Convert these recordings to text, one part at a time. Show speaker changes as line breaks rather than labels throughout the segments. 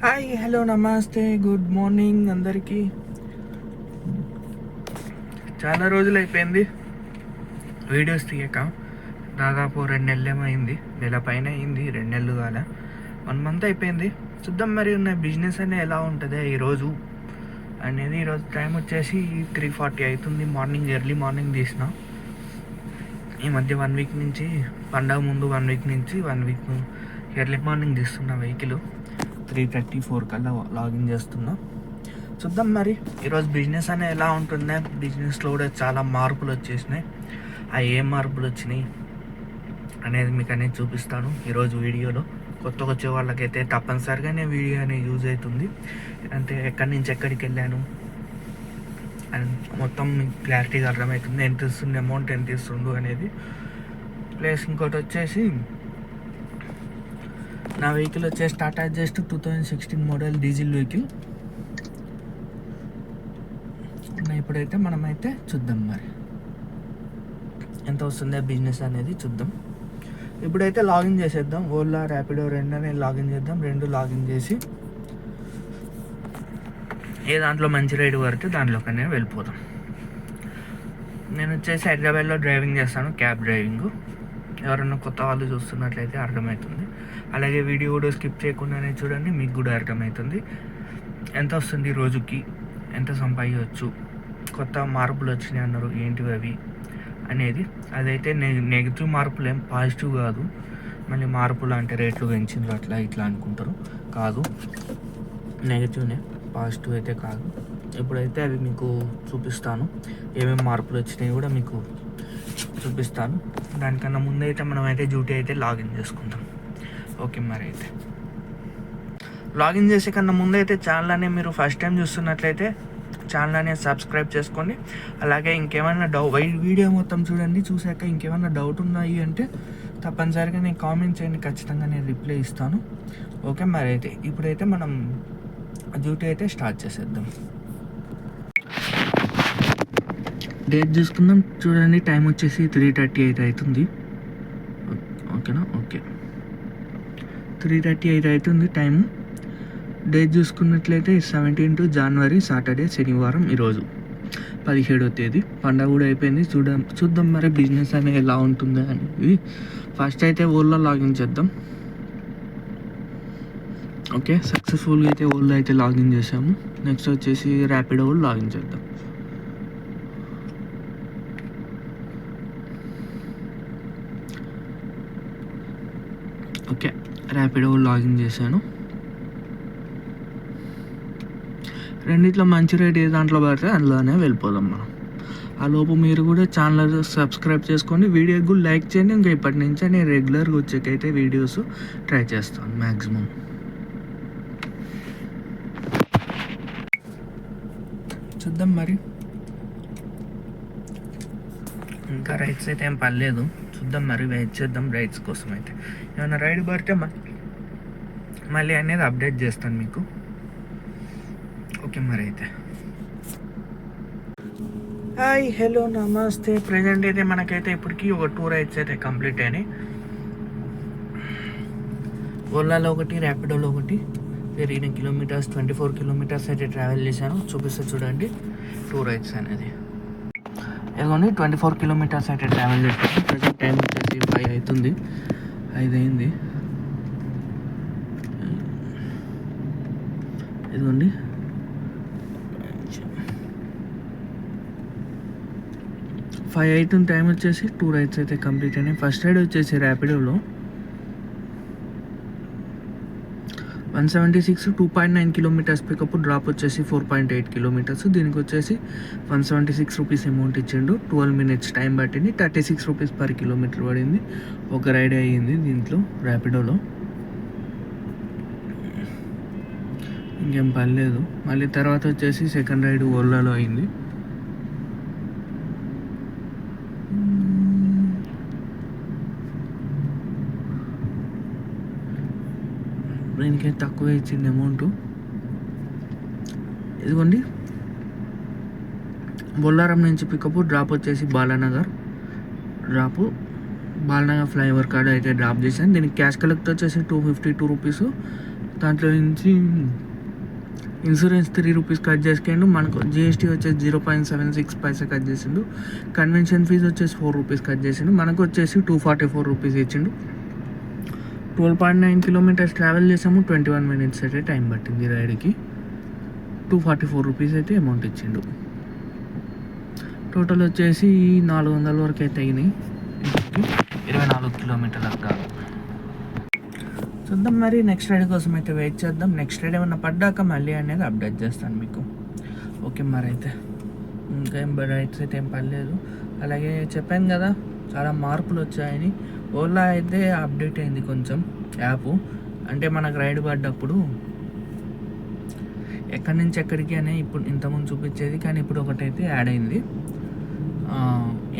Hi hello నమస్తే good morning అందరికీ. చాలా రోజులు అయిపోయింది వీడియోస్ తీయక. దాదాపు రెండు నెలలేమైంది. నెల పైన అయింది రెండు నెలలు కాల. వన్ మంత్ అయిపోయింది. చూద్దాం మరి ఉన్న బిజినెస్ అనేది ఎలా ఉంటుంది ఈరోజు అనేది ఈరోజు టైం వచ్చేసి త్రీ ఫార్టీ అవుతుంది మార్నింగ్ ఎర్లీ మార్నింగ్ తీసిన. ఈ మధ్య వన్ వీక్ నుంచి పండగ ముందు వన్ వీక్ నుంచి వన్ వీక్ ఎర్లీ మార్నింగ్ తీస్తున్న వెహికల్ త్రీ థర్టీ ఫోర్ కల్లా లాగిన్ చేస్తున్నా. చూద్దాం మరి. ఈరోజు బిజినెస్ అనేది ఎలా ఉంటుంది? బిజినెస్లో కూడా చాలా మార్పులు వచ్చేసినాయి. ఆ ఏ మార్పులు వచ్చినాయి అనేది మీకు అనేది చూపిస్తాను ఈరోజు వీడియోలో. కొత్తగా వచ్చే వాళ్ళకైతే తప్పనిసరిగా నేను వీడియో అనేది యూజ్ అవుతుంది. అంటే ఎక్కడి నుంచి ఎక్కడికి వెళ్ళాను? అండ్ మొత్తం మీకు క్లారిటీగా అర్థమవుతుంది. ఎంత ఇస్తుంది? అమౌంట్ ఎంత ఇస్తుండు అనేది. ప్లస్ ఇంకోటి వచ్చేసి నా వెహికల్ వచ్చేసి Tata just two thousand sixteen model diesel vehicle ఇప్పుడైతే మనమైతే చూద్దాం మరి. ఎంత వస్తుందో బిజినెస్ అనేది చూద్దాం. ఇప్పుడైతే లాగిన్ చేసేద్దాం. ఓలా ర్యాపిడో రెండు అనేది లాగిన్ చేద్దాం. రెండు లాగిన్ చేసి ఏ దాంట్లో మంచి రైడ్ పడితే దాంట్లోకనే వెళ్ళిపోదాం. నేను వచ్చేసి హైదరాబాద్లో డ్రైవింగ్ చేస్తాను క్యాబ్ డ్రైవింగ్ ఎవరైనా కొత్త వాళ్ళు చూస్తున్నట్లయితే అర్థమవుతుంది. అలాగే వీడియో కూడా స్కిప్ చేయకుండానే చూడండి మీకు కూడా అర్థమవుతుంది. ఎంత వస్తుంది రోజుకి? ఎంత సంపాదించవచ్చు? కొత్త మార్పులు వచ్చినాయి అన్నారు ఏంటివి అవి? అనేది అదైతే నె నెగిటివ్ మార్పులు ఏం పాజిటివ్ కాదు. మళ్ళీ మార్పులు అంటే రేట్లు పెంచిండ్రు అట్లా ఇట్లా అనుకుంటారు. కాదు. నెగిటివ్నే పాజిటివ్ అయితే కాదు. ఇప్పుడైతే అవి మీకు చూపిస్తాను. ఏమేమి మార్పులు వచ్చినాయి కూడా మీకు చూపిస్తాను. దానికన్నా ముందైతే మనం అయితే డ్యూటీ అయితే లాగిన్ చేసుకుందాం. ఓకే మరి అయితే లాగిన్ చేసే కన్నా ముందైతే ఛానల్ అనే మీరు ఫస్ట్ టైం చూస్తున్నట్లయితే ఛానల్ అనేది సబ్స్క్రైబ్ చేసుకోండి అలాగే ఇంకేమైనా డౌ వీడియో మొత్తం చూడండి. చూసాక ఇంకేమైనా డౌట్ ఉన్నాయి అంటే తప్పనిసరిగా నేను కామెంట్ చేయండి. ఖచ్చితంగా నేను రిప్లై ఇస్తాను. ఓకే మరి అయితే ఇప్పుడైతే మనం డ్యూటీ అయితే స్టార్ట్ చేసేద్దాం. డేట్ చూసుకుందాం. చూడండి టైం వచ్చేసి త్రీ థర్టీ ఎయిట్ అవుతుంది. ఓకేనా? ఓకే. త్రీ థర్టీ ఎయిట్ అవుతుంది టైము డేట్ చూసుకున్నట్లయితే సెవెంటీన్ టు జనవరి సాటర్డే శనివారం ఈరోజు పదిహేడో తేదీ. పండగ కూడా అయిపోయింది. చూడ చూద్దాం మరి బిజినెస్ అనేది ఎలా ఉంటుంది అనేది. ఫస్ట్ అయితే ఓల్లో లాగిన్ చేద్దాం. ఓకే సక్సెస్ఫుల్గా అయితే ఓల్లో అయితే లాగిన్ చేసాము నెక్స్ట్ వచ్చేసి ర్యాపిడో లాగిన్ చేద్దాం ఓకే ర్యాపిడో లాగిన్ చేశాను. రెండిట్లో మంచి రేట్ ఏ దాంట్లో పడితే అందులోనే వెళ్ళిపోదాం మనం. ఆ లోపు మీరు కూడా ఛానల్ సబ్స్క్రైబ్ చేసుకోండి వీడియోకి కూడా లైక్ చేయండి ఇంకా ఇప్పటి నుంచి నేను రెగ్యులర్గా వచ్చేకైతే వీడియోస్ ట్రై చేస్తాను మ్యాక్సిమం చూద్దాం మరి. ఇంకా రైట్స్ అయితే ఏం పర్లేదు చూద్దాం మరి వెయిట్ చేద్దాం రైడ్స్ కోసం అయితే. ఏమైనా రైడ్ పడితే మళ్ళీ అనేది అప్డేట్ చేస్తాను మీకు. ఓకే మరి అయితే. హాయ్ హలో నమస్తే. ప్రజెంట్ అయితే మనకైతే ఇప్పటికీ ఒక టూ రైడ్స్ అయితే కంప్లీట్ అయినాయి. ఓలాలో ఒకటి ర్యాపిడోలో ఒకటి పెరిగిన కిలోమీటర్స్ ట్వంటీ ఫోర్ కిలోమీటర్స్ అయితే ట్రావెల్ చేశాను. చూపిస్తే చూడండి టూ రైడ్స్ అనేది. ఇదిగోండి ట్వంటీ ఫోర్ కిలోమీటర్స్ అయితే ట్రావెల్ చేస్తాను ప్రజెంట్ టైం వచ్చేసి ఫైవ్ అవుతుంది. ఐదు అయింది ఇదిగోండి. ఫైవ్ అవుతుంది టైం వచ్చేసి టూ రైడ్స్ అయితే కంప్లీట్ అయినాయి. ఫస్ట్ రైడ్ వచ్చేసి ర్యాపిడోలో. One seventy six two point nine kilometres pickup drop వచ్చేసి ఫోర్ పాయింట్ ఎయిట్ కిలోమీటర్స్ దీనికి వచ్చేసి one seventy six rupees amount ఇచ్చిండు. ట్వెల్వ్ మినిట్స్ టైం పట్టింది. Thirty six rupees per kilometre పడింది. ఒక రైడ్ అయ్యింది దీంట్లో ర్యాపిడోలో ఇంకేం పర్లేదు. మళ్ళీ తర్వాత వచ్చేసి సెకండ్ రైడ్ ఓలాలో అయింది. దీనికి తక్కువ ఇచ్చింది అమౌంట్. ఇదిగోండి. బొల్లారం నుంచి పికప్ డ్రాప్ వచ్చేసి బాలానగర్. డ్రాపు బాలనగర్ ఫ్లైఓవర్ కాడ అయితే డ్రాప్ చేశాను. దీనికి క్యాష్ కలెక్ట్ వచ్చేసి టూ ఫిఫ్టీ టూ రూపీస్. దాంట్లో నుంచి ఇన్సూరెన్స్ త్రీ రూపీస్ కట్ చేసుకోండి మనకు జిఎస్టీ వచ్చేసి zero point seven six paisa cut చేసిండు. కన్వెన్షన్ ఫీజు వచ్చేసి ఫోర్ రూపీస్ కట్ చేసిండు. మనకు వచ్చేసి టూ ఫార్టీ ఫోర్ రూపీస్ ఇచ్చిండు. Twelve point nine kilometres travel చేసాము. ట్వంటీ వన్ మినిట్స్ అయితే టైం పట్టింది రైడ్కి. టూ ఫార్టీ ఫోర్ రూపీస్ అయితే అమౌంట్ ఇచ్చిండు. టోటల్ వచ్చేసి నాలుగు వందల వరకు అయితే అయినాయి. ఇరవై నాలుగు కిలోమీటర్ల దాకా చూద్దాం మరి నెక్స్ట్ రైడ్ కోసం అయితే వెయిట్ చేద్దాం. నెక్స్ట్ రైడ్ ఏమన్నా పడ్డాక మళ్ళీ అనేది అప్డేట్ చేస్తాను మీకు. ఓకే మరి అయితే. ఇంకా ఏం రైడ్స్ అయితే ఏం పర్లేదు అలాగే చెప్పాను కదా చాలా మార్పులు వచ్చాయని. ఓలా అయితే అప్డేట్ అయింది కొంచెం యాప్ అంటే మనకు రైడ్ పడ్డప్పుడు ఎక్కడి నుంచి ఎక్కడికి అనే ఇప్పుడు ఇంతకుముందు చూపించేది కానీ ఇప్పుడు ఒకటైతే యాడ్ అయింది.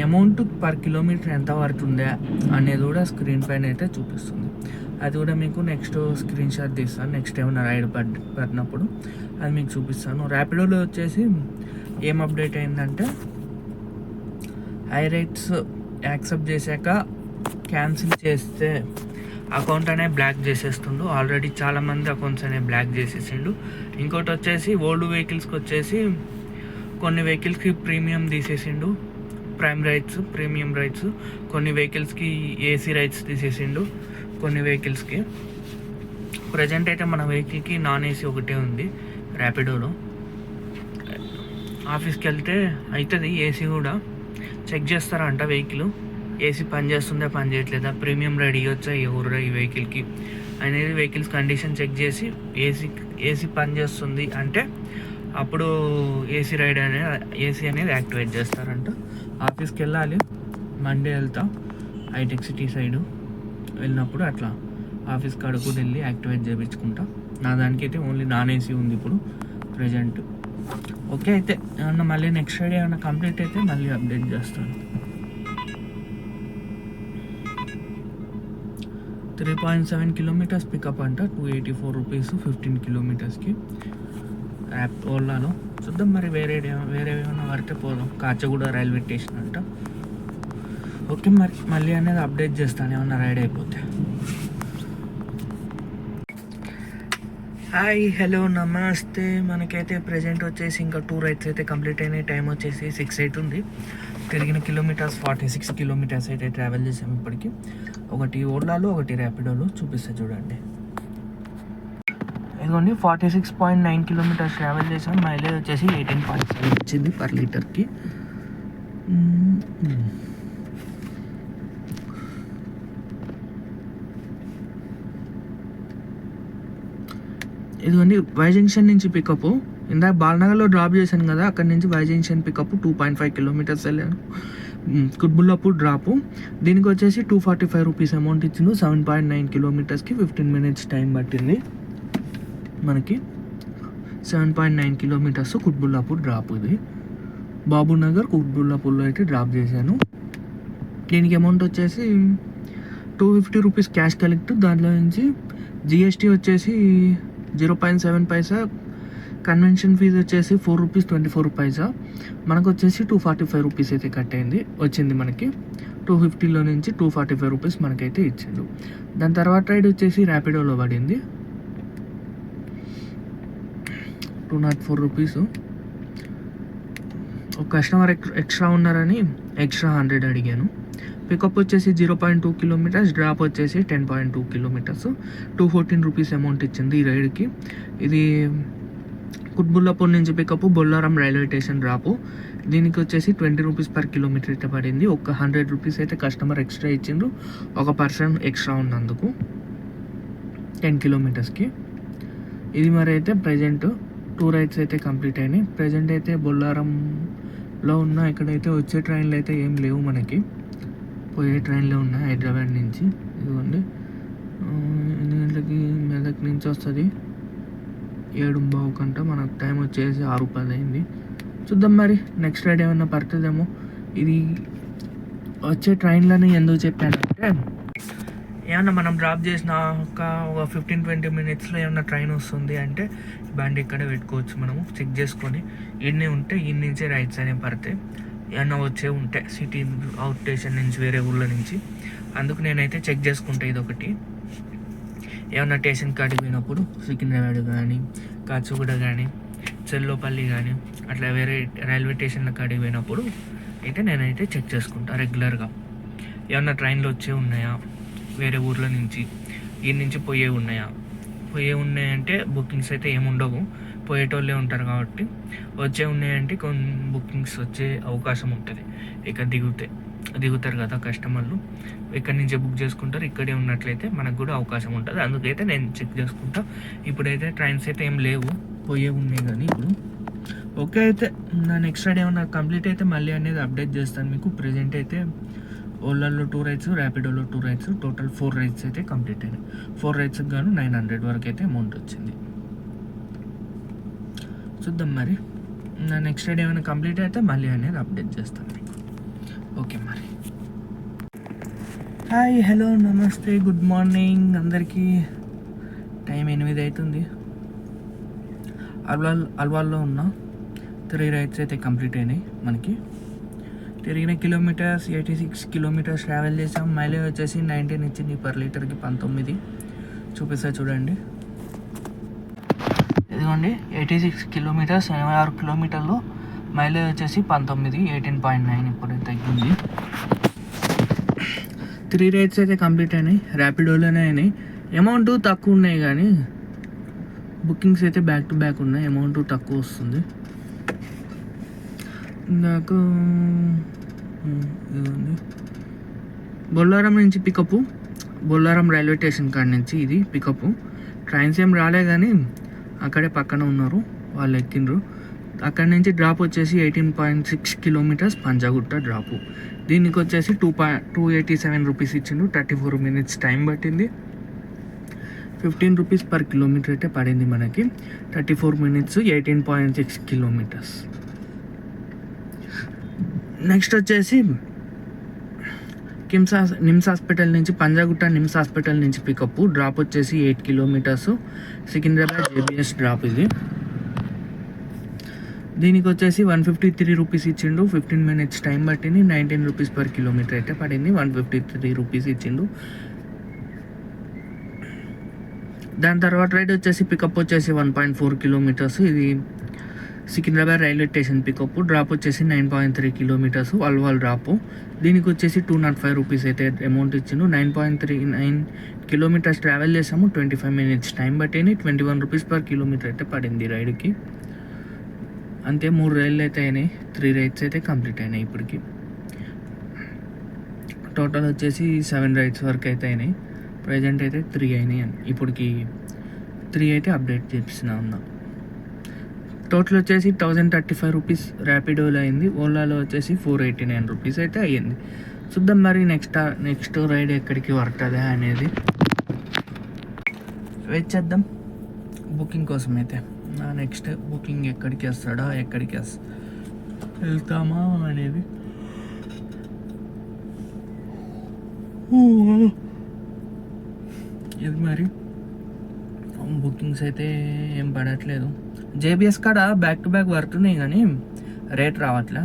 అమౌంట్ పర్ కిలోమీటర్ ఎంత పడుతుందా అనేది కూడా స్క్రీన్ పైన అయితే చూపిస్తుంది. అది కూడా మీకు నెక్స్ట్ స్క్రీన్ షాట్ తీస్తాను నెక్స్ట్ ఏమైనా రైడ్ పడ్ పడినప్పుడు అది మీకు చూపిస్తాను. ర్యాపిడోలో వచ్చేసి ఏం అప్డేట్ అయిందంటే హై రేట్స్ యాక్సెప్ట్ చేశాక క్యాన్సిల్ చేస్తే అకౌంట్ అనే బ్లాక్ చేసేస్తుండు. ఆల్రెడీ చాలామంది అకౌంట్స్ అనే బ్లాక్ చేసేసిండు. ఇంకోటి వచ్చేసి ఓల్డ్ వెహికల్స్కి వచ్చేసి కొన్ని వెహికల్స్కి ప్రీమియం తీసేసిండు. ప్రైమ్ రైట్స్ ప్రీమియం రైట్స్ కొన్ని వెహికల్స్కి ఏసీ రైట్స్ తీసేసిండు. కొన్ని వెహికల్స్కి ప్రజెంట్ అయితే మన వెహికల్కి నాన్ ఏసీ ఒకటే ఉంది. ర్యాపిడోలో ఆఫీస్కి వెళ్తే అవుతుంది ఏసీ కూడా. చెక్ చేస్తారంట వెహికల్ ఏసీ పని చేస్తుందా పని చేయట్లేదా ప్రీమియం రైడ్ ఇవ్వచ్చా ఎవరు ఈ వెహికల్కి? అనేది వెహికల్స్ కండిషన్ చెక్ చేసి ఏసీ ఏసీ పని చేస్తుంది అంటే అప్పుడు ఏసీ రైడ్ అనేది ఏసీ అనేది యాక్టివేట్ చేస్తారంట. ఆఫీస్కి వెళ్ళాలి మండే వెళ్తా హైటెక్ సిటీ సైడు వెళ్ళినప్పుడు అట్లా ఆఫీస్ కాడ వెళ్ళి యాక్టివేట్ చేయించుకుంటా నా దానికైతే ఓన్లీ నాన్ ఏసీ ఉంది ఇప్పుడు ప్రజెంట్. ఓకే అయితే ఏమన్నా మళ్ళీ నెక్స్ట్ డే ఏమన్నా కంప్లీట్ అయితే మళ్ళీ అప్డేట్ చేస్తాను. Three point seven kilometres pickup అంట. Two eighty four rupees fifteen కిలోమీటర్స్కి app ఓలాలో చూద్దాం మరి వేరే వేరే ఏమైనా వరకే పోదాం. కాచగూడ రైల్వే స్టేషన్ అంట. ఓకే మరి మళ్ళీ అనేది అప్డేట్ చేస్తాను. ఏమన్నా రైడ్ అయిపోతే. హాయ్ హలో నమస్తే. మనకైతే ప్రజెంట్ వచ్చేసి ఇంకా టూ రైడ్స్ అయితే కంప్లీట్ అయినాయి. టైం వచ్చేసి సిక్స్ ఎయిట్ ఉంది. తిరిగిన కిలోమీటర్స్ ఫార్టీ సిక్స్ కిలోమీటర్స్ అయితే ట్రావెల్ చేసాము ఇప్పటికి. ఒకటి ఓలాలో ఒకటి ర్యాపిడోలో చూపిస్తా చూడండి. ఇదిగోండి forty six point nine kilometres travel చేసాం మైలేజ్ వచ్చేసి ఎయిటీన్ పాయింట్ సెవెన్ వచ్చింది పర్ లీటర్కి ఇదిగోండి వై జంక్షన్ నుంచి పికప్ ఇందాక బాలనగర్లో డ్రాప్ చేశాను కదా అక్కడ నుంచి Y junction pickup two point five kilometres వెళ్ళాను. కుత్బుల్లాపూర్ డ్రాపు. దీనికి వచ్చేసి two forty five rupees amount ఇచ్చిండు సెవెన్ పాయింట్ నైన్ కిలోమీటర్స్కి ఫిఫ్టీన్ మినిట్స్ టైం పట్టింది మనకి. Seven point nine kilometres Quthbullapur drop ఇది. బాబునగర్ కుత్బుల్లాపూర్లో అయితే డ్రాప్ చేశాను. దీనికి అమౌంట్ వచ్చేసి two fifty rupees cash collect దాంట్లో నుంచి జిఎస్టీ వచ్చేసి zero point seven paisa convention fee వచ్చేసి four rupees twenty four paisa మనకు వచ్చేసి టూ ఫార్టీ ఫైవ్ రూపీస్ అయితే కట్ అయింది. వచ్చింది మనకి. టూ ఫిఫ్టీలో నుంచి టూ ఫార్టీ ఫైవ్ రూపీస్ మనకైతే ఇచ్చిండు. దాని తర్వాత రైడ్ వచ్చేసి ర్యాపిడోలో పడింది. టూ నాట్ ఫోర్ రూపీస్ ఒక కస్టమర్ ఎక్స్ట్రా ఉన్నారని ఎక్స్ట్రా హండ్రెడ్ అడిగాను. పికప్ వచ్చేసి zero point two kilometres drop వచ్చేసి ten point two kilometres two fourteen rupees amount ఇచ్చింది ఈ రైడ్కి ఇది కుట్బుల్లాపూర్ నుంచి pickup Bollaram railway station drop దీనికి వచ్చేసి ట్వంటీ రూపీస్ పర్ కిలోమీటర్ అయితే పడింది. ఒక హండ్రెడ్ రూపీస్ అయితే కస్టమర్ ఎక్స్ట్రా ఇచ్చిండ్రు. ఒక పర్సన్ ఎక్స్ట్రా ఉన్నందుకు టెన్ కిలోమీటర్స్కి ఇది మరి అయితే ప్రజెంట్ టూ రైడ్స్ అయితే కంప్లీట్ అయినాయి. ప్రజెంట్ అయితే బొల్లారంలో ఉన్న ఇక్కడైతే వచ్చే ట్రైన్లు అయితే ఏం లేవు మనకి. పోయే ట్రైన్లో ఉన్నాయి హైదరాబాద్ నుంచి. ఇదిగోండి. ఎన్ని గంటలకి మెదక్ నుంచి వస్తుంది. ఏడు బావు కంట మనకు టైం వచ్చేసి ఆరు పది అయింది చూద్దాం మరి నెక్స్ట్ రైడ్ ఏమైనా పడుతుందేమో. ఇది వచ్చే ట్రైన్లని ఎందుకు చెప్పానంటే ఏమన్నా మనం డ్రాప్ చేసిన ఒక ఒక ఫిఫ్టీన్ ట్వంటీ మినిట్స్లో ఏమన్నా ట్రైన్ వస్తుంది అంటే బండి ఇక్కడే పెట్టుకోవచ్చు మనము? చెక్ చేసుకొని ఇన్ని ఉంటే ఇన్ని నుంచే రైట్స్ అనేవి పడతాయి ఏమన్నా వచ్చే ఉంటే సిటీ అవుట్ స్టేషన్ నుంచి వేరే ఊళ్ళో నుంచి. అందుకు నేనైతే చెక్ చేసుకుంటా ఇది ఒకటి ఏమన్నా స్టేషన్ కాడికి పోయినప్పుడు సికింద్రాబాద్ కానీ కాచిగూడ కానీ చెల్లోపల్లి కానీ అట్లా వేరే రైల్వే స్టేషన్ల కాడికి పోయినప్పుడు అయితే నేనైతే చెక్ చేసుకుంటాను రెగ్యులర్గా. ఏమన్నా ట్రైన్లు వచ్చే ఉన్నాయా? వేరే ఊర్ల నుంచి ఈ నుంచి పోయే ఉన్నాయా? పోయే ఉన్నాయంటే బుకింగ్స్ అయితే ఏముండవు పోయేటోళ్ళే ఉంటారు కాబట్టి వచ్చే ఉన్నాయంటే కొన్ని బుకింగ్స్ వచ్చే అవకాశం ఉంటుంది. ఇక దిగితే. దిగుతారు కదా కస్టమర్లు. ఇక్కడి నుంచే బుక్ చేసుకుంటారు ఇక్కడే ఉన్నట్లయితే మనకు కూడా అవకాశం ఉంటుంది. అందుకైతే నేను చెక్ చేసుకుంటా. ఇప్పుడైతే ట్రైన్స్ అయితే ఏం లేవు. పోయే ఉన్నాయి కానీ ఇప్పుడు. ఓకే అయితే నా నెక్స్ట్ డే ఏమన్నా కంప్లీట్ అయితే మళ్ళీ అనేది అప్డేట్ చేస్తాను మీకు. ప్రజెంట్ అయితే ఓలాలో two rides ర్యాపిడోలో two rides total four rides అయితే కంప్లీట్ అయినాయి. ఫోర్ రైడ్స్కి గాను నైన్ హండ్రెడ్ వరకు అయితే అమౌంట్ వచ్చింది. చూద్దాం మరి. నా నెక్స్ట్ డే ఏమైనా కంప్లీట్ అయితే మళ్ళీ అనేది అప్డేట్ చేస్తాను. ఓకే మరి. హాయ్ హలో నమస్తే గుడ్ మార్నింగ్. అందరికీ టైం ఎనిమిది అవుతుంది. అల్వాల్ అల్వాల్లో ఉన్న త్రీ రైడ్స్ అయితే కంప్లీట్ అయినాయి మనకి. తిరిగిన kilometres eighty six kilometres travel చేసాం మైలేజ్ వచ్చేసి నైన్టీన్ ఇచ్చింది పర్ లీటర్కి పంతొమ్మిది. చూపిస్తా చూడండి. ఇదిగోండి ఎయిటీ సిక్స్ కిలోమీటర్స్ ఎనభై ఆరు కిలోమీటర్లు మైలేజ్ వచ్చేసి పంతొమ్మిది ఎయిటీన్ పాయింట్ నైన్ ఇప్పుడు తగ్గింది. త్రీ రైడ్స్ అయితే కంప్లీట్ అయినాయి ర్యాపిడోలోనే అయినాయి. అమౌంట్ తక్కువ ఉన్నాయి కానీ బుకింగ్స్ అయితే బ్యాక్ టు బ్యాక్ ఉన్నాయి అమౌంట్ తక్కువ వస్తుంది. ఇందాక ఉమ్, బొల్లారం నుంచి పికప్ బొల్లారం రైల్వే స్టేషన్ కాడ నుంచి ఇది పికప్ ట్రైన్స్ ఏం రాలే కానీ అక్కడే పక్కన ఉన్నారు వాళ్ళు ఎక్కిండ్రు. అక్కడ నుంచి డ్రాప్ వచ్చేసి eighteen point six kilometres Panjagutta drop దీనికి వచ్చేసి two point two eighty seven rupees ఇచ్చిండు. థర్టీ ఫోర్ మినిట్స్ టైం పట్టింది. ఫిఫ్టీన్ రూపీస్ పర్ కిలోమీటర్ అయితే పడింది మనకి. Thirty four minutes eighteen point six kilometres next వచ్చేసి కిమ్స్ హాస్- నిమ్స్ హాస్పిటల్ నుంచి పంజాగుట్ట నిమ్స్ హాస్పిటల్ నుంచి పికప్ డ్రాప్ వచ్చేసి eight kilometres Secunderabad JBS drop ఇది. దీనికి వచ్చేసి వన్ ఫిఫ్టీ త్రీ రూపీస్ ఇచ్చిండు. ఫిఫ్టీన్ మినిట్స్ టైం పట్టింది. నైన్టీన్ రూపీస్ పర్ కిలోమీటర్ అయితే పడింది. వన్ ఫిఫ్టీ త్రీ రూపీస్ ఇచ్చిండు. దాని తర్వాత రైడ్ వచ్చేసి పికప్ వచ్చేసి వన్ పాయింట్ ఫోర్ కిలోమీటర్స్. ఇది Secunderabad railway station pickup drop వచ్చేసి nine point three kilometres. Alwal drop. దీనికి వచ్చేసి టూ నాట్ ఫైవ్ రూపీస్ అయితే అమౌంట్ ఇచ్చిండు. Nine point three nine kilometres travel చేసాము. ట్వంటీ ఫైవ్ మినిట్స్ టైం పట్టింది. Twenty one rupees per kilometre అయితే పడింది రైడ్కి. అంతే మూడు రైళ్ళు అయితే అయినాయి. త్రీ రైడ్స్ అయితే కంప్లీట్ అయినాయి ఇప్పటికి. టోటల్ వచ్చేసి సెవెన్ రైడ్స్ వరకు అయితే అయినాయి. ప్రజెంట్ అయితే త్రీ అయినాయి అని. ఇప్పటికి త్రీ అయితే అప్డేట్ చేపిస్తున్నా ఉన్నా. టోటల్ వచ్చేసి థౌజండ్ థర్టీ ఫైవ్ రూపీస్ ర్యాపిడోలో అయింది. ఓలాలో వచ్చేసి ఫోర్ ఎయిటీ నైన్ రూపీస్ అయితే అయ్యింది. చూద్దాం మరి నెక్స్ట్ నెక్స్ట్ రైడ్ ఎక్కడికి పడుతుందా అనేది. వెయిట్ చేద్దాం. బుకింగ్ కోసం అయితే. నా నెక్స్ట్ బుకింగ్ ఎక్కడికి వస్తాడా ఎక్కడికి వస్తా వెళ్తామా అనేది. ఇది మరి. బుకింగ్స్ అయితే ఏం పడట్లేదు. జేబీఎస్ కాడ బ్యాక్ టు బ్యాక్ పడుతున్నాయి కానీ రేట్ రావట్లే.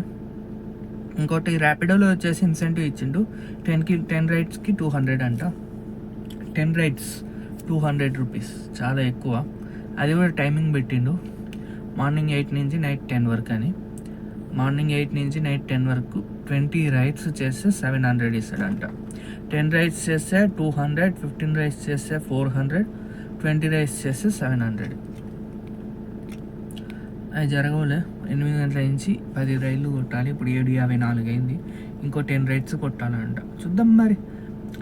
ఇంకోటి ర్యాపిడోలో వచ్చేసి ఇన్సెంటివ్ ఇచ్చిండు. టెన్కి టెన్ రైడ్స్కి టూ హండ్రెడ్ అంట. Ten rides two hundred rupees చాలా ఎక్కువ. అది కూడా టైమింగ్ పెట్టిండు. మార్నింగ్ ఎయిట్ నుంచి నైట్ టెన్ వరకు అని. మార్నింగ్ ఎయిట్ నుంచి నైట్ టెన్ వరకు ట్వంటీ రైడ్స్ చేస్తే సెవెన్ హండ్రెడ్ ఇస్తాడంట. టెన్ రైడ్స్ చేస్తే టూ హండ్రెడ్ ఫిఫ్టీన్ రైడ్స్ చేస్తే ఫోర్ హండ్రెడ్ ట్వంటీ రైడ్స్ చేస్తే సెవెన్ హండ్రెడ్ అది జరగవులే. ఎనిమిది గంటల నుంచి పది రైళ్ళు కొట్టాలి. ఇప్పుడు ఏడు యాభై నాలుగు అయింది. ఇంకో టెన్ రైడ్స్ కొట్టాలంట. చూద్దాం మరి.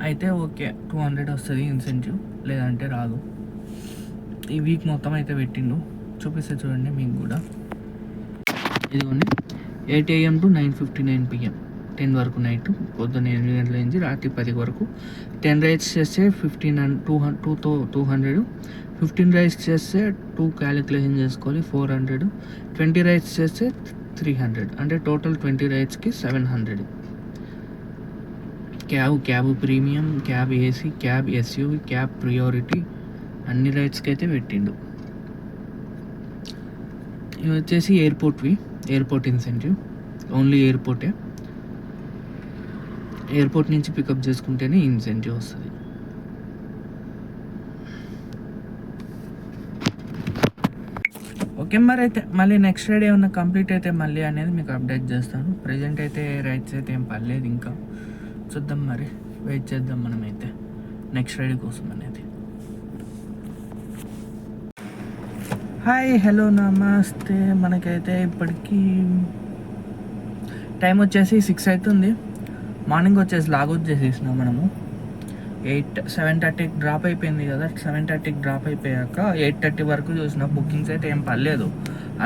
అయితే ఓకే టూ హండ్రెడ్ వస్తుంది ఇన్సెంటివ్ లేదంటే రాదు. ఈ వీక్ మొత్తం అయితే పెట్టిండు. చూపిస్తే చూడండి మీకు కూడా. ఇదిగోండి. Eight AM to nine fifty nine PM ten వరకు నైట్. పొద్దున్న ఎనిమిది గంటల నుంచి రాత్రి పది వరకు. టెన్ రైస్ చేస్తే ఫిఫ్టీన్ టూ టూ తో టూ హండ్రెడ్. ఫిఫ్టీన్ రైస్ చేస్తే టూ క్యాలిక్యులేషన్ చేసుకోవాలి ఫోర్ హండ్రెడ్. ట్వంటీ రైస్ చేస్తే త్రీ హండ్రెడ్. అంటే total twenty రైడ్స్కి seven hundred. Cab cab premium cab AC cab SUV cab priority అన్ని లైట్స్కి అయితే పెట్టిండు. ఇవి వచ్చేసి ఎయిర్పోర్ట్వి ఎయిర్పోర్ట్ ఇన్సెంటివ్ ఓన్లీ ఎయిర్పోర్టే. ఎయిర్పోర్ట్ నుంచి పికప్ చేసుకుంటేనే ఇన్సెంటివ్ వస్తుంది. ఓకే మరి అయితే మళ్ళీ నెక్స్ట్ డే ఏమన్నా కంప్లీట్ అయితే మళ్ళీ అనేది మీకు అప్డేట్ చేస్తాను. ప్రజెంట్ అయితే రైట్స్ అయితే ఏం పర్లేదు ఇంకా. చూద్దాం మరి వెయిట్ చేద్దాం మనమైతే నెక్స్ట్ రైడ్ కోసం అనేది. హాయ్ హలో నమస్తే మనకైతే ఇప్పటికీ టైం వచ్చేసి సిక్స్ అవుతుంది మార్నింగ్ వచ్చేసి లాగౌట్ చేసేసినాం మనము. ఎయిట్ సెవెన్ థర్టీకి డ్రాప్ అయిపోయింది కదా. సెవెన్ థర్టీకి డ్రాప్ అయిపోయాక ఎయిట్ థర్టీ వరకు చూసిన బుకింగ్స్ అయితే ఏం పర్లేదు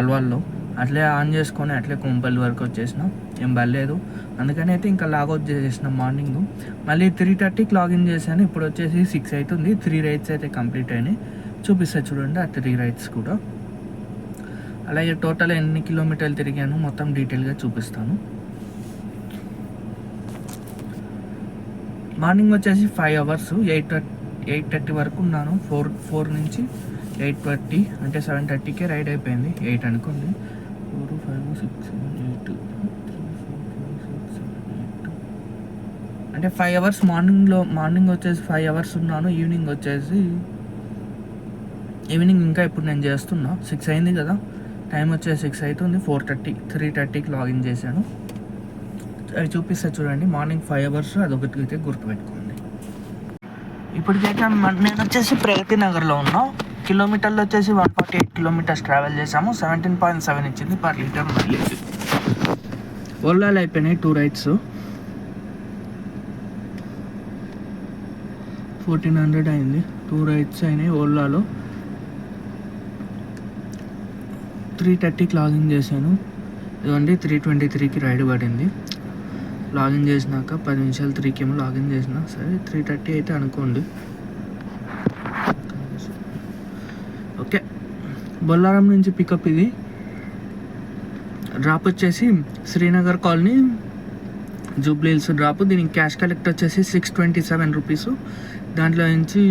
అల్వాల్లో. అట్లే ఆన్ చేసుకొని అట్లే కుంపల్లి వరకు వచ్చేసినాం. ఏం పర్లేదు అందుకని అయితే ఇంకా లాగౌట్ చేసేసిన మార్నింగ్ మళ్ళీ త్రీ థర్టీకి లాగిన్ చేశాను. ఇప్పుడు వచ్చేసి సిక్స్ అవుతుంది త్రీ రైడ్స్ అయితే కంప్లీట్ అయినాయి. చూపిస్తా చూడండి ఆ త్రీ రైడ్స్ కూడా. అలాగే టోటల్ ఎన్ని కిలోమీటర్లు తిరిగాను మొత్తం డీటెయిల్గా చూపిస్తాను. మార్నింగ్ వచ్చేసి five hours eight eight thirty వరకు ఉన్నాను. ఫోర్ ఫోర్ నుంచి ఎయిట్ థర్టీ అంటే సెవెన్ థర్టీకే రైడ్ అయిపోయింది. ఎయిట్ అనుకోండి. ఫోర్ ఫైవ్ సిక్స్ ఎయిట్ అంటే ఫైవ్ అవర్స్ మార్నింగ్లో మార్నింగ్ వచ్చేసి ఫైవ్ అవర్స్ ఉన్నాను. ఈవినింగ్ వచ్చేసి ఈవినింగ్ ఇంకా ఇప్పుడు నేను చేస్తున్నా. సిక్స్ అయింది కదా. టైం వచ్చే సిక్స్ అవుతుంది. ఫోర్ థర్టీ త్రీ థర్టీకి లాగిన్ చేశాను. అది చూపిస్తే చూడండి. మార్నింగ్ ఫైవ్ అవర్స్ అది ఒకటి అయితే గుర్తుపెట్టుకోండి. ఇప్పటికైతే మన- నేను వచ్చేసి ప్రగతి నగర్లో ఉన్నా. కిలోమీటర్లు వచ్చేసి one forty eight kilometres travel చేసాము సెవెంటీన్ పాయింట్ సెవెన్ ఇచ్చింది పర్ లీటర్ మైలేజ్ ఓలాలు అయిపోయినాయి టూ రైడ్స్ ఫోర్టీన్ హండ్రెడ్ అయింది. టూ రైడ్స్ అయినాయి ఓలాలో త్రీ థర్టీకి లాగిన్ చేశాను. ఇదిగోండి త్రీ ట్వంటీ త్రీకి రైడ్ పడింది. లాగిన్ చేసినాక పది నిమిషాలు త్రీకి ఏమో లాగిన్ చేసిన సరే త్రీ థర్టీ అయితే అనుకోండి. ఓకే. బొల్లారం నుంచి పికప్ ఇది. డ్రాప్ వచ్చేసి శ్రీనగర్ కాలనీ జూబ్లీ హిల్స్ డ్రాప్ దీనికి క్యాష్ కలెక్ట్ వచ్చేసి సిక్స్ ట్వంటీ సెవెన్ రూపీస్ దాంట్లో నుంచి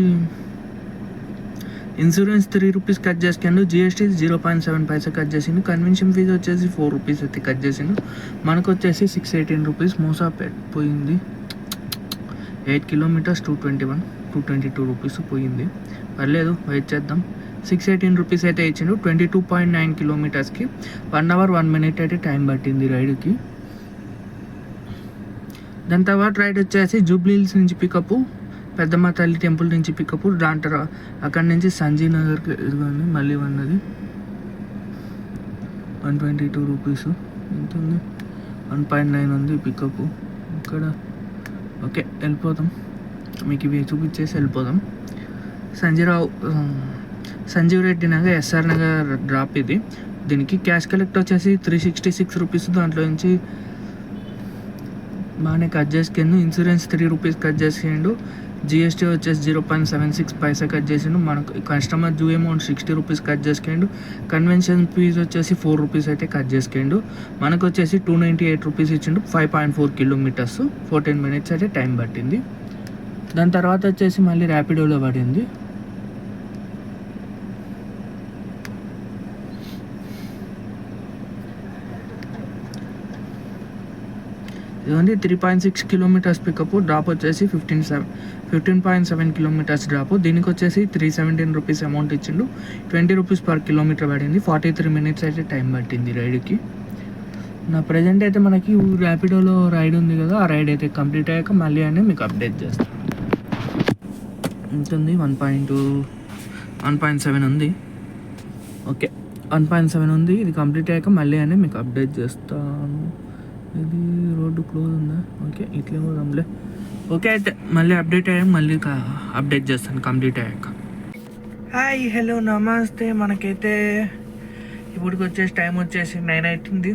insurance three rupees cut చేసుకుండు GST zero point seven paisa cut చేసిండు కన్వెన్షన్ ఫీజు వచ్చేసి ఫోర్ రూపీస్ అయితే కట్ చేసిండు. మనకు వచ్చేసి సిక్స్ ఎయిటీన్ రూపీస్ మోసా పోయింది. Eight kilometres two twenty one two twenty two rupees పోయింది. పర్లేదు వెయిట్ చేద్దాం. సిక్స్ ఎయిటీన్ రూపీస్ అయితే ఇచ్చిండు ట్వంటీ టూ పాయింట్ నైన్ కిలోమీటర్స్కి. వన్ అవర్ వన్ మినిట్ అయితే టైం పట్టింది రైడ్కి. దాని తర్వాత రైడ్ వచ్చేసి జూబ్లీ హిల్స్ నుంచి పికప్ పెద్దమ్మ తల్లి టెంపుల్ నుంచి పికప్ దాంట్లో అక్కడి నుంచి సంజయ్ నగర్కి ఇదిగోండి మళ్ళీ ఉన్నది వన్ ట్వంటీ టూ రూపీస్. ఎంత ఉంది వన్ పాయింట్ నైన్ ఉంది పికప్. ఇక్కడ. ఓకే వెళ్ళిపోదాం. మీకు ఇవి చూపించేసి వెళ్ళిపోదాం. సంజీరావు సంజీవ్ రెడ్డి నగర్ ఎస్ఆర్ నగర్ డ్రాప్ ఇది. దీనికి క్యాష్ కలెక్ట్ వచ్చేసి త్రీ సిక్స్టీ సిక్స్ రూపీస్. దాంట్లో నుంచి బాగానే కట్ చేసుకుండు ఇన్సూరెన్స్ త్రీ రూపీస్ కట్ చేసిండు జిఎస్టీ వచ్చేసి zero point seven six paisa cut చేసిండు. మనకు customer due amount sixty rupees cut చేసుకుండు. Convention fee వచ్చేసి ఫోర్ రూపీస్ అయితే కట్ చేసుకుండు. మనకు వచ్చేసి టూ నైంటీ ఎయిట్ రూపీస్ ఇచ్చిండు. Five point four kilometres. Fourteen minutes అయితే టైం పట్టింది. దాని తర్వాత వచ్చేసి మళ్ళీ ర్యాపిడోలో పడింది. ఇదండి three point six kilometres pickup drop వచ్చేసి fifteen seven fifteen point seven kilometres drop దీనికి వచ్చేసి త్రీ సెవెంటీన్ రూపీస్ అమౌంట్ ఇచ్చిండు. ట్వంటీ రూపీస్ పర్ కిలోమీటర్ పడింది. ఫార్టీ త్రీ మినిట్స్ అయితే టైం పట్టింది రైడ్కి నా ప్రజెంట్ అయితే మనకి ర్యాపిడోలో రైడ్ ఉంది కదా ఆ రైడ్ అయితే కంప్లీట్ అయ్యాక మళ్ళీ అని మీకు అప్డేట్ చేస్తాను ఉంటుంది one point one point seven ఉంది. ఓకే వన్ పాయింట్ సెవెన్ ఉంది. ఇది కంప్లీట్ అయ్యాక మళ్ళీ అని మీకు అప్డేట్ చేస్తాను. ఇది రోడ్డు క్లోజ్ ఉందా? ఓకే ఇట్లే పోదాంలే. ఓకే అయితే మళ్ళీ అప్డేట్ అయ్యాక మళ్ళీ అప్డేట్ చేస్తాను కంప్లీట్ అయ్యాక. హాయ్ హలో నమస్తే. మనకైతే ఇప్పటికి వచ్చేసి టైం వచ్చేసి నైన్ అవుతుంది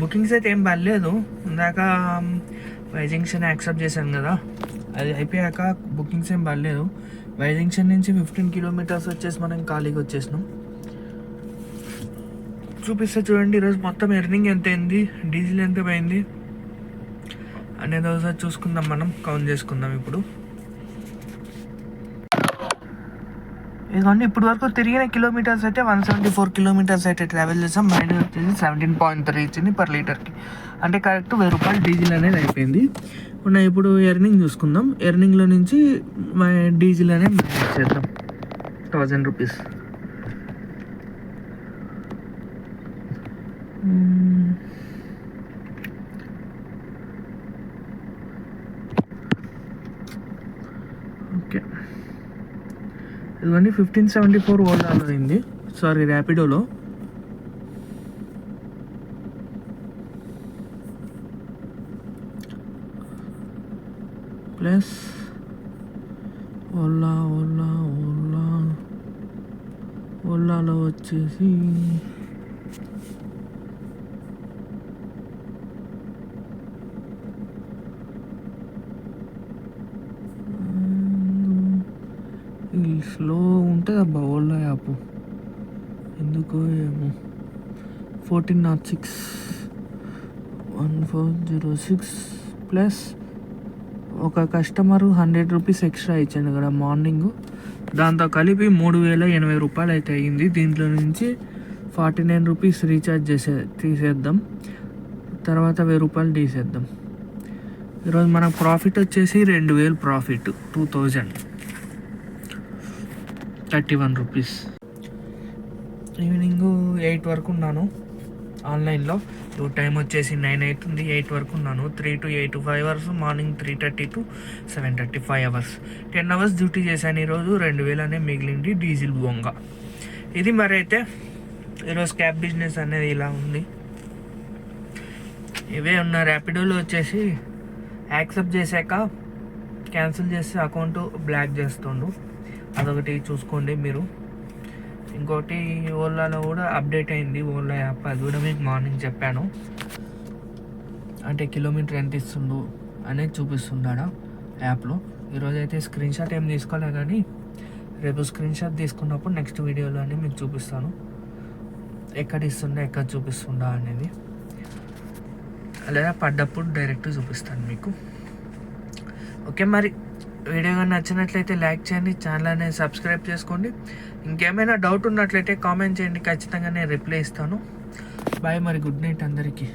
బుకింగ్స్ అయితే ఏం పర్లేదు ఇందాక వైజంక్షన్ యాక్సెప్ట్ చేశాను కదా. అది అయిపోయాక బుకింగ్స్ ఏం పర్లేదు వైజంక్షన్ నుంచి ఫిఫ్టీన్ కిలోమీటర్స్ వచ్చేసి మనం ఖాళీగా వచ్చేసినాం. చూపిస్తే చూడండి ఈరోజు మొత్తం ఎర్నింగ్ ఎంత అయింది డీజిల్ ఎంత పోయింది అనేది ఒకసారి చూసుకుందాం మనం కౌంట్ చేసుకుందాం ఇప్పుడు. ఇదిగోండి ఇప్పుడు వరకు తిరిగిన కిలోమీటర్స్ అయితే వన్ సెవెంటీ ఫోర్ కిలోమీటర్స్ అయితే ట్రావెల్ చేసాం. మైలేజ్ వచ్చేసి సెవెంటీన్ పాయింట్ త్రీ ఇచ్చింది పర్ లీటర్కి అంటే కరెక్ట్ వెయ్యి రూపాయలు డీజిల్ అనేది అయిపోయింది. ఇప్పుడు ఇప్పుడు ఎర్నింగ్ చూసుకుందాం. ఎర్నింగ్లో నుంచి డీజిల్ అనేది మైనస్ చేద్దాం. Thousand rupees okay. ఇదిగోండి ఫిఫ్టీన్ సెవెంటీ ఫోర్ ఓలాలో అయింది. సారీ ర్యాపిడోలో. ప్లస్ ఓలా ఓలా ఓలా ఓలాలో వచ్చేసి ఈ స్లో ఉంటుంది అబ్బా ఓలా యాప్ ఎందుకో ఏమో. Fourteen nought six one four zero six plus ఒక కస్టమర్ హండ్రెడ్ రూపీస్ ఎక్స్ట్రా ఇచ్చాను కదా మార్నింగ్ దాంతో కలిపి మూడు వేల ఎనభై రూపాయలు అయితే అయ్యింది. దీంట్లో నుంచి ఫార్టీ నైన్ రూపీస్ రీఛార్జ్ చేసే తీసేద్దాం. తర్వాత వెయ్యి రూపాయలు తీసేద్దాం. ఈరోజు మన ప్రాఫిట్ వచ్చేసి రెండు వేలు profit two thousand thirty one rupees evening eight వరకు ఉన్నాను. ఆన్లైన్లో టూ టైం వచ్చేసి నైన్ అవుతుంది ఎయిట్ వరకు ఉన్నాను. Three to eight five hours morning three thirty to seven thirty five hours ten hours duty చేశాను ఈరోజు రెండు వేలనే మిగిలింది డీజిల్ బొంగ. ఇది మరి అయితే ఈరోజు క్యాబ్ బిజినెస్ అనేది ఇలా ఉంది. ఇవే ఉన్న ర్యాపిడోలో వచ్చేసి యాక్సెప్ట్ చేశాక క్యాన్సిల్ చేసి అకౌంట్ బ్లాక్ చేస్తుండు. అదొకటి చూసుకోండి మీరు. ఇంకోటి ఓలాలో కూడా అప్డేట్ అయింది ఓలా యాప్. అది కూడా మీకు మార్నింగ్ చెప్పాను. అంటే కిలోమీటర్ ఎంత ఇస్తుండు అనేది చూపిస్తుందాడ యాప్లో. ఈరోజు అయితే స్క్రీన్ షాట్ ఏం తీసుకోలే కానీ రేపు స్క్రీన్ షాట్ తీసుకున్నప్పుడు నెక్స్ట్ వీడియోలో అని మీకు చూపిస్తాను. ఎక్కడ ఇస్తుండే ఎక్కడ చూపిస్తుండా అనేది. లేదా పడ్డప్పుడు డైరెక్ట్ చూపిస్తాను మీకు. ఓకే మరి. వీడియో కానీ నచ్చినట్లయితే లైక్ చేయండి ఛానల్ అనేది సబ్స్క్రైబ్ చేసుకోండి. ఇంకేమైనా డౌట్ ఉన్నట్లయితే కామెంట్ చేయండి. ఖచ్చితంగా నేను రిప్లై ఇస్తాను. బాయ్ మరి గుడ్ నైట్ అందరికీ.